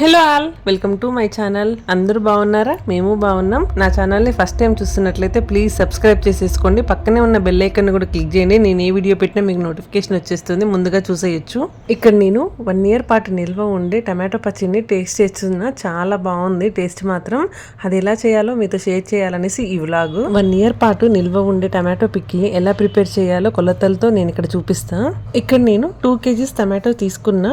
Hello all welcome to my channel. అందరూ బాగున్నారా? మేము బాగున్నాం. నా ఛానల్ని ఫస్ట్ టైం చూస్తున్నట్లయితే ప్లీజ్ సబ్స్క్రైబ్ చేసేసుకోండి. పక్కనే ఉన్న బెల్ ఐకన్ కూడా క్లిక్ చేయండి. నేను ఏ వీడియో పెట్టినా మీకు నోటిఫికేషన్ వచ్చేస్తుంది. ముందుగా చూసేయచ్చు. ఇక్కడ నేను వన్ ఇయర్ పాటు నిల్వ ఉండే టమాటో పచ్చడిని టేస్ట్ చేస్తున్నా. చాలా బాగుంది. టేస్ట్ మాత్రం అది ఎలా చేయాలో మీతో షేర్ చేయాలనేసి ఈ వ్లాగ్ వన్ ఇయర్ పాటు నిల్వ ఉండే టమాటో పిక్కి ఎలా ప్రిపేర్ చేయాలో కొలతలతో నేను ఇక్కడ చూపిస్తాను ఇక్కడ నేను టూ కేజీస్ టమాటో తీసుకున్నా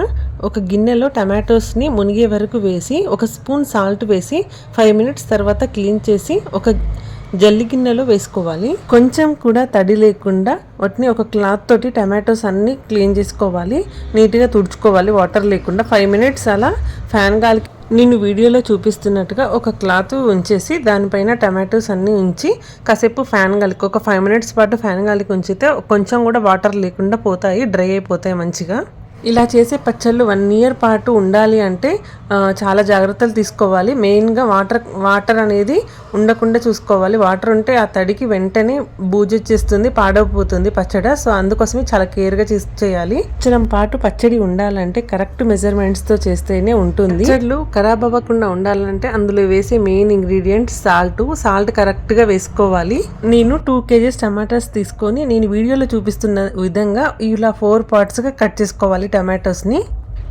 ఒక గిన్నెలో టమాటోస్ని మునిగే వరకు వేసి ఒక స్పూన్ సాల్ట్ వేసి ఫైవ్ మినిట్స్ తర్వాత క్లీన్ చేసి ఒక జల్లి గిన్నెలో వేసుకోవాలి. కొంచెం కూడా తడి లేకుండా వాటిని ఒక క్లాత్ తోటి టమాటోస్ అన్ని క్లీన్ చేసుకోవాలి. నీట్గా తుడుచుకోవాలి. వాటర్ లేకుండా ఫైవ్ మినిట్స్ అలా ఫ్యాన్ గాలికి నేను వీడియోలో చూపిస్తున్నట్టుగా ఒక క్లాత్ ఉంచేసి దానిపైన టమాటోస్ అన్నీ ఉంచి కాసేపు ఫ్యాన్ గాలికి ఒక ఫైవ్ మినిట్స్ పాటు ఫ్యాన్ గాలికి ఉంచితే కొంచెం కూడా వాటర్ లేకుండా పోతాయి డ్రై అయిపోతాయి మంచిగా. ఇలా చేసే పచ్చళ్ళు వన్ ఇయర్ పాటు ఉండాలి అంటే చాలా జాగ్రత్తలు తీసుకోవాలి. మెయిన్గా వాటర్ వాటర్ అనేది ఉండకుండా చూసుకోవాలి. వాటర్ ఉంటే ఆ తడికి వెంటనే బూజు వచ్చేస్తుంది పాడైపోతుంది పచ్చడి. సో అందుకోసమే చాలా కేర్గా చేసి చేయాలి. పచ్చడం పాటు పచ్చడి ఉండాలంటే కరెక్ట్ మెజర్మెంట్స్తో చేస్తేనే ఉంటుంది. పచ్చళ్ళు ఖరాబ్ అవ్వకుండా ఉండాలంటే అందులో వేసే మెయిన్ ఇంగ్రీడియంట్ సాల్ట్. సాల్ట్ కరెక్ట్గా వేసుకోవాలి. నేను టూ కేజీస్ టమాటాస్ తీసుకొని నేను వీడియోలో చూపిస్తున్న విధంగా ఇలా ఫోర్ పార్ట్స్గా కట్ చేసుకోవాలి టమాటోస్ని.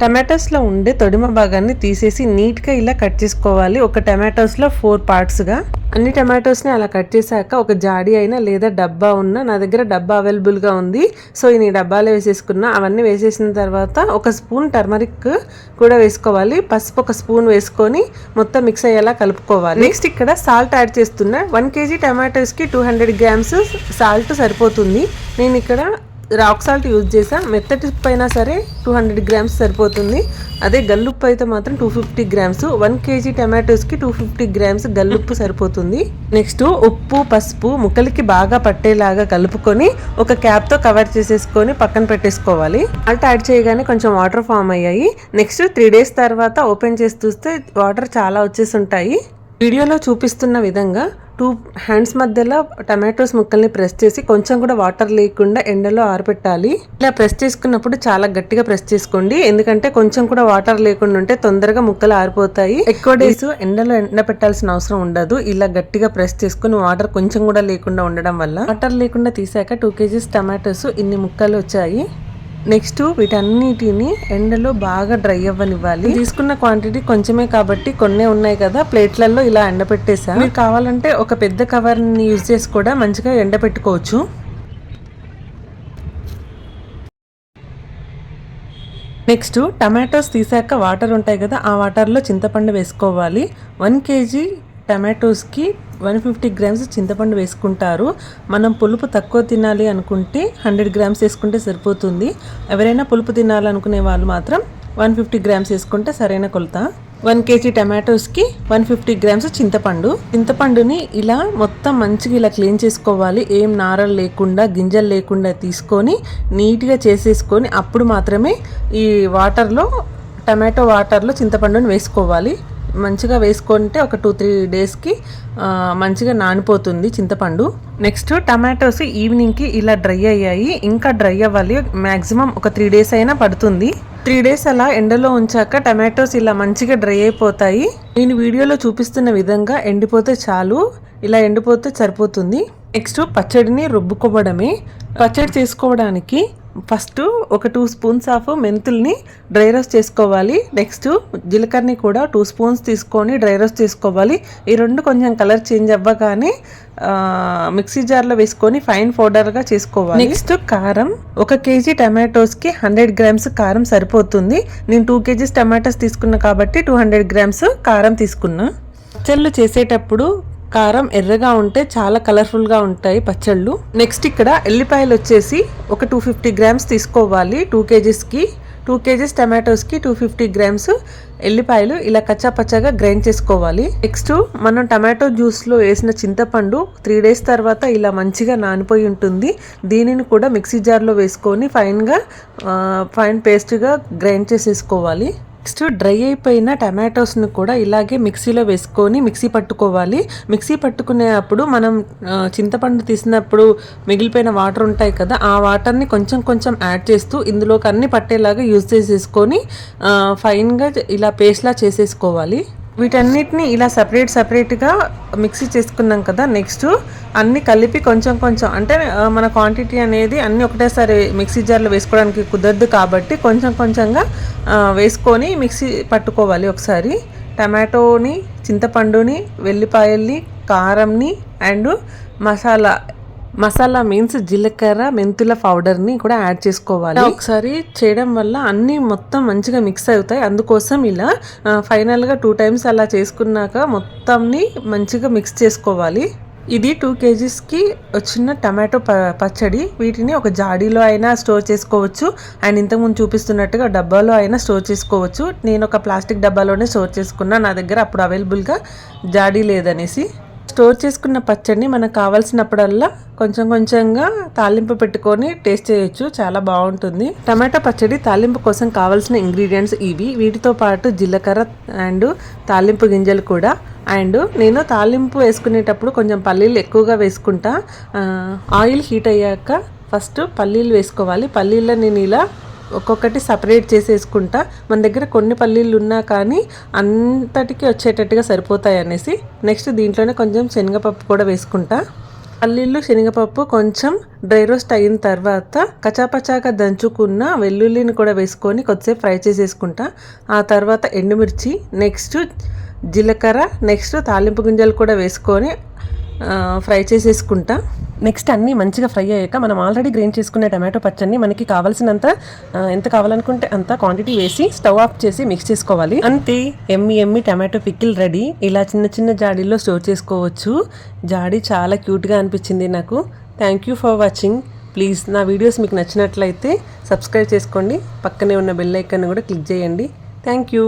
టమాటోస్లో ఉండే తొడిమ భాగాన్ని తీసేసి నీట్గా ఇలా కట్ చేసుకోవాలి. ఒక టమాటోస్లో ఫోర్ పార్ట్స్గా. అన్ని టమాటోస్ని అలా కట్ చేశాక ఒక జాడి అయినా లేదా డబ్బా ఉన్నా నా దగ్గర డబ్బా అవైలబుల్గా ఉంది. సో ఈ డబ్బాలో వేసేసుకున్నా. అవన్నీ వేసేసిన తర్వాత ఒక స్పూన్ టర్మరిక్ కూడా వేసుకోవాలి. పసుపు ఒక స్పూన్ వేసుకొని మొత్తం మిక్స్ అయ్యేలా కలుపుకోవాలి. నెక్స్ట్ ఇక్కడ సాల్ట్ యాడ్ చేస్తున్నా. వన్ కేజీ టమాటోస్కి టూ హండ్రెడ్ గ్రామ్స్ సాల్ట్ సరిపోతుంది. నేను ఇక్కడ రాక్ సాల్ట్ యూజ్ చేసా. మెత్తటి ఉప్పు అయినా సరే టూ హండ్రెడ్ గ్రామ్స్ సరిపోతుంది. అదే గల్లుప్పు అయితే మాత్రం two fifty grams. One KG టమాటోస్కి two fifty grams గల్లుప్పు సరిపోతుంది. నెక్స్ట్ ఉప్పు పసుపు ముక్కలకి బాగా పట్టేలాగా కలుపుకొని ఒక క్యాప్తో కవర్ చేసేసుకొని పక్కన పెట్టేసుకోవాలి. అల్ట్ యాడ్ చేయగానే కొంచెం వాటర్ ఫామ్ అయ్యాయి. నెక్స్ట్ త్రీ డేస్ తర్వాత ఓపెన్ చేసి చూస్తే వాటర్ చాలా వచ్చేసి ఉంటాయి. వీడియోలో చూపిస్తున్న విధంగా టూ హ్యాండ్స్ మధ్యలో టమాటోస్ ముక్కల్ని ప్రెస్ చేసి కొంచెం కూడా వాటర్ లేకుండా ఎండలో ఆరబెట్టాలి. ఇలా ప్రెస్ చేసుకున్నప్పుడు చాలా గట్టిగా ప్రెస్ చేసుకోండి. ఎందుకంటే కొంచెం కూడా వాటర్ లేకుండా ఉంటే తొందరగా ముక్కలు ఆరిపోతాయి. ఎక్కువ డేస్ ఎండలో ఎండ పెట్టాల్సిన అవసరం ఉండదు. ఇలా గట్టిగా ప్రెస్ చేసుకుని వాటర్ కొంచెం కూడా లేకుండా ఉండడం వల్ల వాటర్ లేకుండా తీసాక టూ కేజీస్ టమాటోస్ ఇన్ని ముక్కలు వచ్చాయి. నెక్స్ట్ వీటన్నిటిని ఎండలో బాగా డ్రై అవ్వనివ్వాలి. తీసుకున్న క్వాంటిటీ కొంచెమే కాబట్టి కొన్నే ఉన్నాయి కదా ప్లేట్లలో ఇలా ఎండపెట్టేసా. మీరు కావాలంటే ఒక పెద్ద కవర్ని యూజ్ చేసి కూడా మంచిగా ఎండపెట్టుకోవచ్చు. నెక్స్ట్ టమాటోస్ తీసాక వాటర్ ఉంటాయి కదా ఆ వాటర్లో చింతపండు వేసుకోవాలి. వన్ కేజీ టమాటోస్కి వన్ ఫిఫ్టీ గ్రామ్స్ చింతపండు వేసుకుంటారు. మనం పులుపు తక్కువ తినాలి అనుకుంటే హండ్రెడ్ గ్రామ్స్ వేసుకుంటే సరిపోతుంది. ఎవరైనా పులుపు తినాలనుకునే వాళ్ళు మాత్రం వన్ ఫిఫ్టీ గ్రామ్స్ వేసుకుంటే సరైన కొలత. వన్ కేజీ టమాటోస్కి వన్ ఫిఫ్టీ గ్రామ్స్ చింతపండు. చింతపండుని ఇలా మొత్తం మంచిగా ఇలా క్లీన్ చేసుకోవాలి. ఏం నారలు లేకుండా గింజలు లేకుండా తీసుకొని నీట్గా చేసేసుకొని అప్పుడు మాత్రమే ఈ వాటర్లో టమాటో వాటర్లో చింతపండుని వేసుకోవాలి. మంచిగా వేసుకుంటే ఒక టూ త్రీ డేస్కి మంచిగా నానిపోతుంది చింతపండు. నెక్స్ట్ టమాటోస్ ఈవినింగ్కి ఇలా డ్రై అయ్యాయి. ఇంకా డ్రై అవ్వాలి. మ్యాక్సిమం ఒక త్రీ డేస్ అయినా పడుతుంది. త్రీ డేస్ అలా ఎండలో ఉంచాక టమాటోస్ ఇలా మంచిగా డ్రై అయిపోతాయి. నేను వీడియోలో చూపిస్తున్న విధంగా ఎండిపోతే చాలు. ఇలా ఎండిపోతే సరిపోతుంది. నెక్స్ట్ పచ్చడిని రుబ్బుకోవడమే. పచ్చడి చేసుకోవడానికి ఫస్ట్ ఒక టూ స్పూన్స్ ఆఫ్ మెంతుల్ని డ్రై రోస్ట్ చేసుకోవాలి. నెక్స్ట్ జీలకర్రని కూడా టూ స్పూన్స్ తీసుకొని డ్రై రోస్ట్ చేసుకోవాలి. ఈ రెండు కొంచెం కలర్ చేంజ్ అవ్వగానే మిక్సీ జార్లో వేసుకొని ఫైన్ పౌడర్గా చేసుకోవాలి. నెక్స్ట్ కారం. ఒక కేజీ టమాటోస్కి హండ్రెడ్ గ్రామ్స్ కారం సరిపోతుంది. నేను టూ కేజీస్ టమాటోస్ తీసుకున్నా కాబట్టి టూ హండ్రెడ్ గ్రామ్స్ కారం తీసుకున్నా. పచ్చళ్ళు చేసేటప్పుడు కారం ఎర్రగా ఉంటే చాలా కలర్ఫుల్గా ఉంటాయి పచ్చళ్ళు. నెక్స్ట్ ఇక్కడ ఎల్లిపాయలు వచ్చేసి ఒక టూ ఫిఫ్టీ గ్రామ్స్ తీసుకోవాలి. టూ కేజీస్కి టూ కేజీస్ టమాటోస్కి టూ ఫిఫ్టీ గ్రామ్స్ ఎల్లిపాయలు ఇలా కచ్చా పచ్చగా గ్రైండ్ చేసుకోవాలి. నెక్స్ట్ మనం టమాటో జ్యూస్లో వేసిన చింతపండు త్రీ డేస్ తర్వాత ఇలా మంచిగా నానిపోయి ఉంటుంది. దీనిని కూడా మిక్సీ జార్లో వేసుకొని ఫైన్గా ఫైన్ పేస్ట్గా గ్రైండ్ చేసేసుకోవాలి. నెక్స్ట్ డ్రై అయిపోయిన టమాటోస్ని కూడా ఇలాగే మిక్సీలో వేసుకొని మిక్సీ పట్టుకోవాలి. మిక్సీ పట్టుకునేటప్పుడు మనం చింతపండు తీసినప్పుడు మిగిలిపోయిన వాటర్ ఉంటాయి కదా ఆ వాటర్ని కొంచెం కొంచెం యాడ్ చేస్తూ ఇందులోకి అన్ని పట్టేలాగా యూజ్ చేసేసుకొని ఫైన్గా ఇలా పేస్ట్లా చేసేసుకోవాలి. వీటన్నిటిని ఇలా సపరేట్ సపరేట్గా మిక్సీ చేసుకున్నాం కదా నెక్స్ట్ అన్ని కలిపి కొంచెం కొంచెం అంటే మన క్వాంటిటీ అనేది అన్ని ఒకటేసారి మిక్సీ జార్లో వేసుకోవడానికి కుదరదు కాబట్టి కొంచెం కొంచెంగా వేసుకొని మిక్సీ పట్టుకోవాలి ఒకసారి. టమాటోని చింతపండుని వెల్లిపాయల్ని కారంని అండ్ మసాలా మసాలా మీన్స్ జీలకర్ర మెంతుల పౌడర్ని కూడా యాడ్ చేసుకోవాలి. ఒకసారి చేయడం వల్ల అన్నీ మొత్తం మంచిగా మిక్స్ అవుతాయి. అందుకోసం ఇలా ఫైనల్గా టూ టైమ్స్ అలా చేసుకున్నాక మొత్తంని మంచిగా మిక్స్ చేసుకోవాలి. ఇది టూ కేజీస్కి వచ్చిన టమాటో ప పచ్చడి. వీటిని ఒక జాడీలో అయినా స్టోర్ చేసుకోవచ్చు. అండ్ ఇంతకుముందు చూపిస్తున్నట్టుగా డబ్బాలో అయినా స్టోర్ చేసుకోవచ్చు. నేను ఒక ప్లాస్టిక్ డబ్బాలోనే స్టోర్ చేసుకున్నా. నా దగ్గర అప్పుడు అవైలబుల్గా జాడీ లేదనేసి. స్టోర్ చేసుకున్న పచ్చడిని మనకు కావాల్సినప్పుడల్లా కొంచెం కొంచెంగా తాలింపు పెట్టుకొని టేస్ట్ చేయొచ్చు. చాలా బాగుంటుంది. టమాటా పచ్చడి తాలింపు కోసం కావాల్సిన ఇంగ్రీడియంట్స్ ఇవి. వీటితో పాటు జీలకర్ర అండ్ తాలింపు గింజలు కూడా. అండ్ నేను తాలింపు వేసుకునేటప్పుడు కొంచెం పల్లీలు ఎక్కువగా వేసుకుంటా. ఆయిల్ హీట్ అయ్యాక ఫస్ట్ పల్లీలు వేసుకోవాలి. పల్లీల్లో నేను ఇలా ఒక్కొక్కటి సపరేట్ చేసేసుకుంటా. మన దగ్గర కొన్ని పల్లీలు ఉన్నా కానీ అంతటికి వచ్చేటట్టుగా సరిపోతాయి అనేసి. నెక్స్ట్ దీంట్లోనే కొంచెం శనగపప్పు కూడా వేసుకుంటా. పల్లీలు శనగపప్పు కొంచెం డ్రై రోస్ట్ అయిన తర్వాత కచాపచాగా దంచుకున్న వెల్లుల్లిని కూడా వేసుకొని కొద్దిసేపు ఫ్రై చేసేసుకుంటా. ఆ తర్వాత ఎండుమిర్చి నెక్స్ట్ జీలకర్ర నెక్స్ట్ తాలింపు గింజలు కూడా వేసుకొని ఫ్రై చేసేసుకుంటా. నెక్స్ట్ అన్నీ మంచిగా ఫ్రై అయ్యాక మనం ఆల్రెడీ గ్రైండ్ చేసుకునే టమాటో పచ్చడిని మనకి కావాల్సినంత ఎంత కావాలనుకుంటే అంత క్వాంటిటీ వేసి స్టవ్ ఆఫ్ చేసి మిక్స్ చేసుకోవాలి. అంతే yummy yummy tomato pickle ready. ఇలా చిన్న చిన్న జాడీలో స్టోర్ చేసుకోవచ్చు. జాడీ చాలా క్యూట్గా అనిపించింది నాకు. Thank you for watching please నా వీడియోస్ మీకు నచ్చినట్లయితే సబ్స్క్రైబ్ చేసుకోండి. పక్కనే ఉన్న బెల్ ఐకాన్ కూడా క్లిక్ చేయండి. Thank you